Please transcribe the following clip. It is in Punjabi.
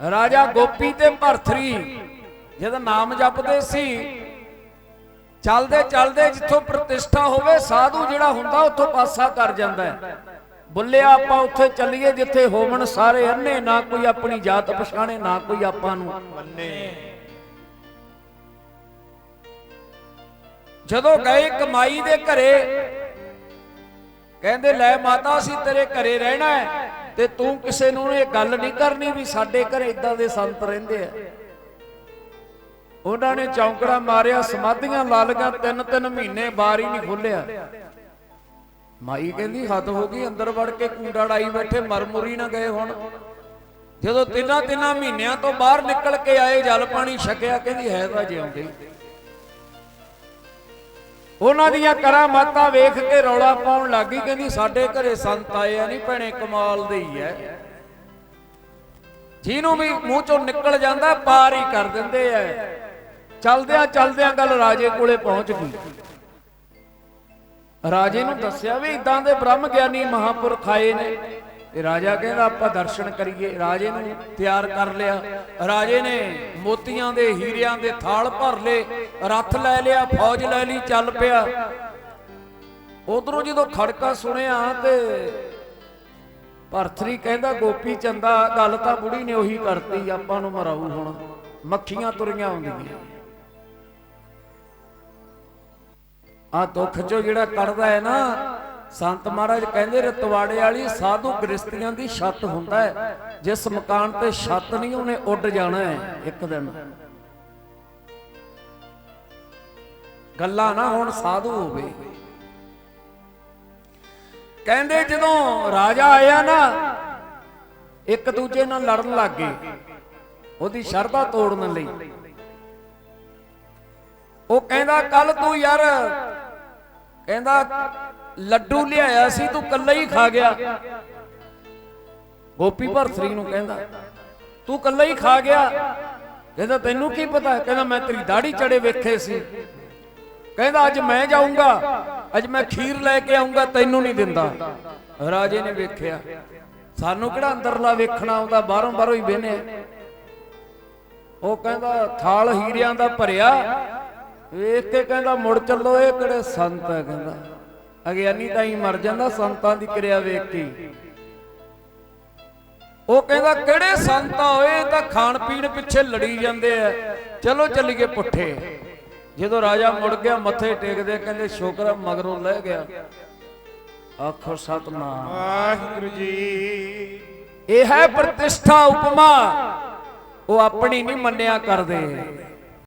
ਰਾਜਾ ਗੋਪੀ ਤੇ ਭਰਥਰੀ, ਜਦ ਨਾਮ ਜਪਦੇ ਸੀ, ਚੱਲਦੇ ਚੱਲਦੇ ਜਿੱਥੋਂ ਪ੍ਰਤਿਸ਼ਠਾ ਹੋਵੇ, ਸਾਧੂ ਜਿਹੜਾ ਹੁੰਦਾ ਉੱਥੋਂ ਪਾਸਾ ਕਰ ਜਾਂਦਾ ਹੈ। ਬੁੱਲਿਆ ਆਪਾਂ ਉੱਥੇ ਚੱਲੀਏ ਜਿੱਥੇ ਹੋਵਣ ਸਾਰੇ ਅੰਨੇ, ਨਾ ਕੋਈ ਆਪਣੀ ਜਾਤ ਪਛਾਣੇ, ਨਾ ਕੋਈ ਆਪਾਂ ਨੂੰ। ਮੰਨੇ ਜਦੋਂ ਗਏ ਕਮਾਈ ਦੇ ਘਰੇ, ਕਹਿੰਦੇ, ਲੈ ਮਾਤਾ, ਅਸੀਂ ਤੇਰੇ ਘਰੇ ਰਹਿਣਾ ਹੈ। ਤੇ ਤੂੰ ਕਿਸੇ ਨੂੰ ਇਹ ਗੱਲ ਨਹੀਂ ਕਰਨੀ ਵੀ ਸਾਡੇ ਘਰੇ ਇਦਾਂ ਦੇ ਸੰਤ ਰਹਿੰਦੇ ਆ। ਉਹਨਾਂ ਨੇ ਚੌਂਕੜਾ ਮਾਰਿਆ, ਸਮਾਧੀਆਂ ਲਾ ਤਿੰਨ ਤਿੰਨ ਮਹੀਨੇ ਬਾਰ ਹੀ ਨਹੀਂ ਖੋਲਿਆ। ਮਾਈ ਕਹਿੰਦੀ, ਹੱਦ ਹੋ ਗਈ, ਅੰਦਰ ਵੜ ਕੇ ਕੂੜਾ ਡਾਈ ਬੈਠੇ, ਮਰਮੁਰੀ ਨਾ ਗਏ ਹੁਣ। ਜਦੋਂ ਤਿੰਨਾਂ ਤਿੰਨਾਂ ਮਹੀਨਿਆਂ ਤੋਂ ਬਾਹਰ ਨਿਕਲ ਕੇ ਆਏ, ਜਲ ਪਾਣੀ ਛਕਿਆ, ਕਹਿੰਦੀ, ਹੈ ਤਾਂ ਜਿਉਂਦੇ ਉਹਨਾਂ ਦੀਆਂ ਕਰਾਮਾਤਾਂ ਵੇਖ ਕੇ ਰੌਲਾ ਪਾਉਣ ਲੱਗੀ ਕਹਿੰਦੀ ਸਾਡੇ ਘਰੇ ਸੰਤ ਆਏ ਆ, ਨਹੀਂ ਭੈਣੇ, ਕਮਾਲ ਦੇ ਹੀ ਐ। ਜਿਹਨੂੰ ਵੀ ਮੂੰਹ ਚੋਂ ਨਿਕਲ ਜਾਂਦਾ, ਪਾਰ ਹੀ ਕਰ ਦਿੰਦੇ ਐ। ਚਲਦਿਆਂ ਚਲਦਿਆਂ ਗੱਲ ਰਾਜੇ ਕੋਲੇ ਪਹੁੰਚ ਗਈ। ਰਾਜੇ ਨੂੰ ਦੱਸਿਆ ਵੀ ਇਦਾਂ ਦੇ ਬ੍ਰਹਮ ਗਿਆਨੀ ਮਹਾਪੁਰਖ ਆਏ ਨੇ। ਤੇ ਰਾਜਾ ਕਹਿੰਦਾ, ਆਪਾਂ ਦਰਸ਼ਨ ਕਰੀਏ। ਰਾਜੇ ਨੂੰ ਤਿਆਰ ਕਰ ਲਿਆ। ਰਾਜੇ ਨੇ ਮੋਤੀਆਂ ਦੇ ਹੀਰਿਆਂ ਦੇ ਥਾਲ ਭਰ ਲਏ, ਰੱਥ ਲੈ ਲਿਆ, ਫੌਜ ਲੈ ਲਈ, ਚੱਲ ਪਿਆ। ਉਧਰੋਂ ਜਦੋਂ ਖੜਕਾ ਸੁਣਿਆ ਤੇ ਭਰਥਰੀ ਕਹਿੰਦਾ, ਗੋਪੀ ਚੰਦਾ, ਗੱਲ ਤਾਂ ਬੁੜੀ ਨੇ ਉਹੀ ਕਰਤੀ, ਆਪਾਂ ਨੂੰ ਮਰਾਊ ਹੁਣ। ਮੱਖੀਆਂ ਤੁਰੀਆਂ ਆਉਂਦੀਆਂ। ਆ ਦੁੱਖ ਚੋਂ ਜਿਹੜਾ ਕੱਢਦਾ ਹੈ ਨਾ ਸੰਤ ਮਹਾਰਾਜ ਕਹਿੰਦੇ, ਰਤਵਾੜੇ ਵਾਲੀ ਸਾਧੂ ਗ੍ਰਸਤੀਆਂ ਦੀ ਛੱਤ ਹੁੰਦਾ ਹੈ। ਜਿਸ ਮਕਾਨ ਤੇ ਛੱਤ ਨਹੀਂ, ਉਹਨੇ ਉੱਡ ਜਾਣਾ ਹੈ ਇੱਕ ਦਿਨ। ਗੱਲਾਂ ਨਾ ਹੁਣ, ਸਾਧੂ ਹੋਵੇ। ਕਹਿੰਦੇ, ਜਦੋਂ ਰਾਜਾ ਆਇਆ ਨਾ, ਇੱਕ ਦੂਜੇ ਨਾਲ ਲੜਨ ਲੱਗ ਗਏ। ਉਹਦੀ ਸ਼ਰਧਾ ਤੋੜਨ ਲਈ। ਉਹ ਕਹਿੰਦਾ ਕੱਲ ਤੂੰ ਯਾਰ, ਕਹਿੰਦਾ ਲੱਡੂ ਲਿਆਇਆ ਸੀ, ਤੂੰ ਕੱਲਾ ਹੀ ਖਾ ਗਿਆ। ਗੋਪੀ ਭਰਤਰੀ ਨੂੰ ਕਹਿੰਦਾ, ਤੂੰ ਕੱਲਾ ਹੀ ਖਾ ਗਿਆ? ਕਹਿੰਦਾ, ਤੈਨੂੰ ਕੀ ਪਤਾ? ਕਹਿੰਦਾ, ਮੈਂ ਤੇਰੀ ਦਾੜੀ ਚੜੇ ਵੇਖੇ ਸੀ। ਕਹਿੰਦਾ, ਅੱਜ ਮੈਂ ਜਾਊਂਗਾ, ਅੱਜ ਮੈਂ ਖੀਰ ਲੈ ਕੇ ਆਉਂਗਾ ਤੈਨੂੰ ਨਹੀਂ ਦਿੰਦਾ। ਰਾਜੇ ਨੇ ਵੇਖਿਆ, ਸਾਨੂੰ ਕਿਹੜਾ ਅੰਦਰਲਾ ਵੇਖਣਾ ਆਉਂਦਾ ਬਾਹਰੋਂ ਬਾਹਰੋਂ ਹੀ ਵੇਨੇ ਉਹ ਕਹਿੰਦਾ, ਥਾਲ ਹੀਰਿਆਂ ਦਾ ਭਰਿਆ। ਵੇਖ ਕੇ ਕਹਿੰਦਾ, ਮੁੜ ਚੱਲੋ, ਇਹ ਕਿਹੜੇ ਸੰਤ ਹੈ ਕਹਿੰਦਾ ਅਗਿਆਨੀ ਤਾਂ ਹੀ ਮਰ ਜਾਂਦਾ ਸੰਤਾਂ ਦੀ ਕਿਰਿਆ ਵੇਖ ਕੇ। ਉਹ ਕਹਿੰਦਾ ਕਿਹੜੇ ਸੰਤ ਇਹ ਤਾਂ ਖਾਣ ਪੀਣ ਪਿੱਛੇ ਲੜੀ ਜਾਂਦੇ ਆ। ਚਲੋ ਚੱਲੀਏ ਪੁੱਠੇ। ਜਦੋਂ ਰਾਜਾ ਮੁੜ ਗਿਆ ਮੱਥੇ ਟੇਕਦੇ ਕਹਿੰਦੇ ਸ਼ੁਕਰ ਮਗਰੋਂ ਲੈ ਗਿਆ। ਆਖੋ ਸਤਨਾਮ। ਵਾਹਿਗੁਰੂ ਜੀ। ਇਹ ਹੈ ਪ੍ਰਤਿਸ਼ਠਾ ਉਪਮਾ। ਉਹ ਆਪਣੀ ਨਹੀਂ ਮੰਨਿਆ ਕਰਦੇ।